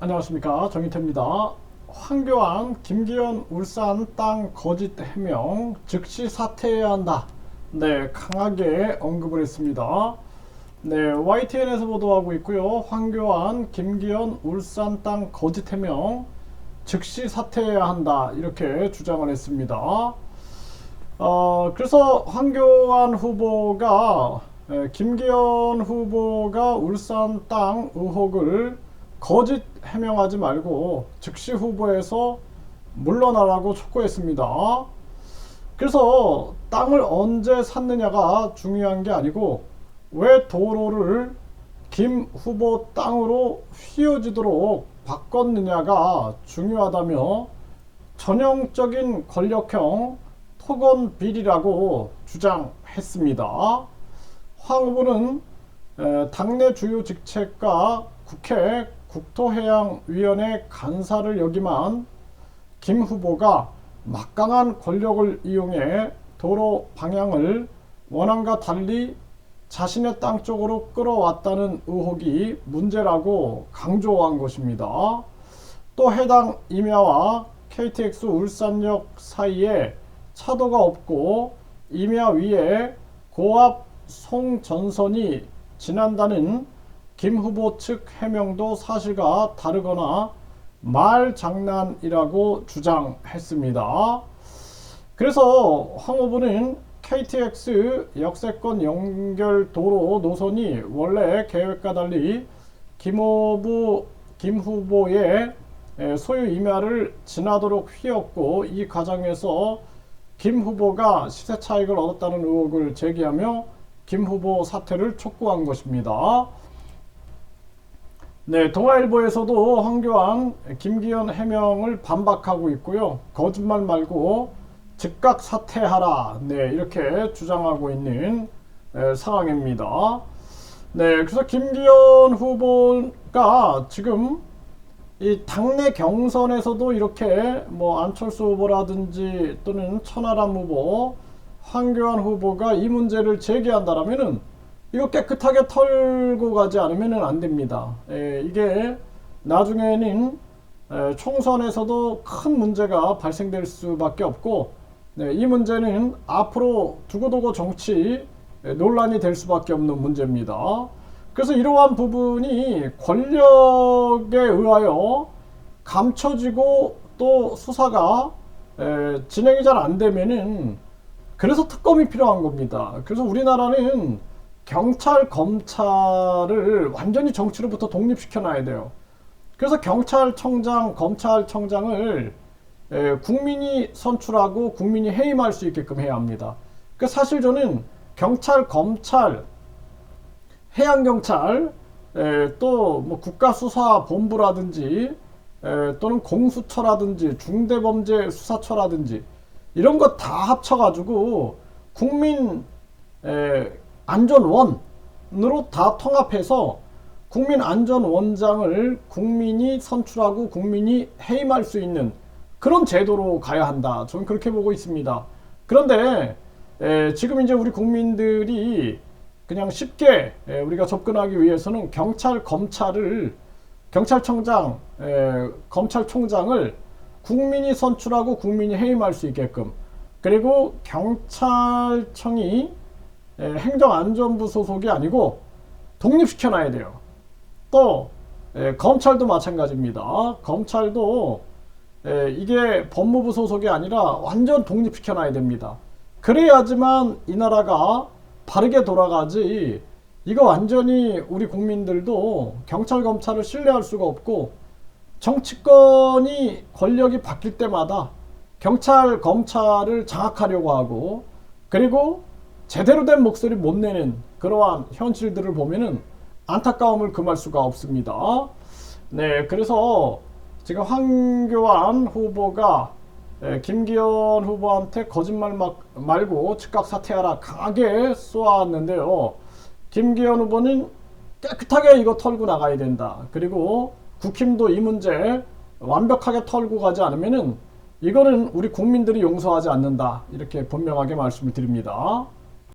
안녕하십니까 정희태입니다. 황교안, 김기현 울산 땅 거짓 해명 즉시 사퇴해야 한다. 네, 강하게 언급을 했습니다. 네, YTN에서 보도하고 있고요. 황교안, 김기현 울산 땅 거짓 해명 즉시 사퇴해야 한다. 이렇게 주장을 했습니다. 어, 그래서 황교안 후보가 에, 김기현 후보가 울산 땅 의혹을 거짓 해명하지 말고 즉시 후보에서 물러나라고 촉구했습니다. 그래서 땅을 언제 샀느냐가 중요한 게 아니고 왜 도로를 김 후보 땅으로 휘어지도록 바꿨느냐가 중요하다며 전형적인 권력형 토건 비리라고 주장했습니다. 황 후보는 에, 당내 주요 직책과 국회 국토해양위원회 간사를 역임한 김 후보가 막강한 권력을 이용해 도로 방향을 원안과 달리 자신의 땅 쪽으로 끌어왔다는 의혹이 문제라고 강조한 것입니다. 또 해당 임야와 KTX 울산역 사이에 차도가 없고 임야 위에 고압 송전선이 지난다는 김 후보 측 해명도 사실과 다르거나 말 장난이라고 주장했습니다. 그래서 황 후보는 KTX 역세권 연결 도로 노선이 원래 계획과 달리 김 후보 김 후보의 에, 소유 임야를 지나도록 휘었고 이 과정에서 김 후보가 시세 차익을 얻었다는 의혹을 제기하며 김 후보 사퇴를 촉구한 것입니다. 네, 동아일보에서도 황교안, 김기현 해명을 반박하고 있고요. 거짓말 말고 즉각 사퇴하라. 네, 이렇게 주장하고 있는 에, 상황입니다. 네, 그래서 김기현 후보가 지금 이 당내 경선에서도 이렇게 뭐 안철수 후보라든지 또는 천하람 후보, 황교안 후보가 이 문제를 제기한다라면은 이거 깨끗하게 털고 가지 않으면 안 됩니다. 에, 이게 나중에는 에, 총선에서도 큰 문제가 발생될 수밖에 없고 네, 이 문제는 앞으로 두고두고 정치 에, 논란이 될 수밖에 없는 문제입니다. 그래서 이러한 부분이 권력에 의하여 감춰지고 또 수사가 에, 진행이 잘 안 되면은 그래서 특검이 필요한 겁니다. 그래서 우리나라는 경찰, 검찰을 완전히 정치로부터 독립시켜 놔야 돼요. 그래서 경찰청장, 검찰청장을 에, 국민이 선출하고 국민이 해임할 수 있게끔 해야 합니다. 그 사실 저는 경찰, 검찰, 해양경찰, 또 뭐 국가수사본부라든지 에, 또는 공수처라든지 중대범죄수사처라든지 이런 거 다 합쳐가지고 국민 에, 안전원으로 다 통합해서 국민 안전원장을 국민이 선출하고 국민이 해임할 수 있는 그런 제도로 가야 한다. 저는 그렇게 보고 있습니다. 그런데 에, 지금 이제 우리 국민들이 그냥 쉽게 에, 우리가 접근하기 위해서는 경찰, 검찰을 경찰청장, 에, 검찰총장을 국민이 선출하고 국민이 해임할 수 있게끔 그리고 경찰청이 에, 행정안전부 소속이 아니고 독립시켜놔야 돼요. 또 에, 검찰도 마찬가지입니다. 검찰도 에, 이게 법무부 소속이 아니라 완전 독립시켜놔야 됩니다. 그래야지만 이 나라가 바르게 돌아가지 이거 완전히 우리 국민들도 경찰 검찰을 신뢰할 수가 없고 정치권이 권력이 바뀔 때마다 경찰 검찰을 장악하려고 하고 그리고 제대로 된 목소리 못 내는 그러한 현실들을 보면은 안타까움을 금할 수가 없습니다. 네, 그래서 지금 황교안 후보가 에, 김기현 후보한테 거짓말 막, 말고 즉각 사퇴하라 강하게 쏘았는데요. 김기현 후보는 깨끗하게 이거 털고 나가야 된다. 그리고 국힘도 이 문제 완벽하게 털고 가지 않으면은 이거는 우리 국민들이 용서하지 않는다. 이렇게 분명하게 말씀을 드립니다.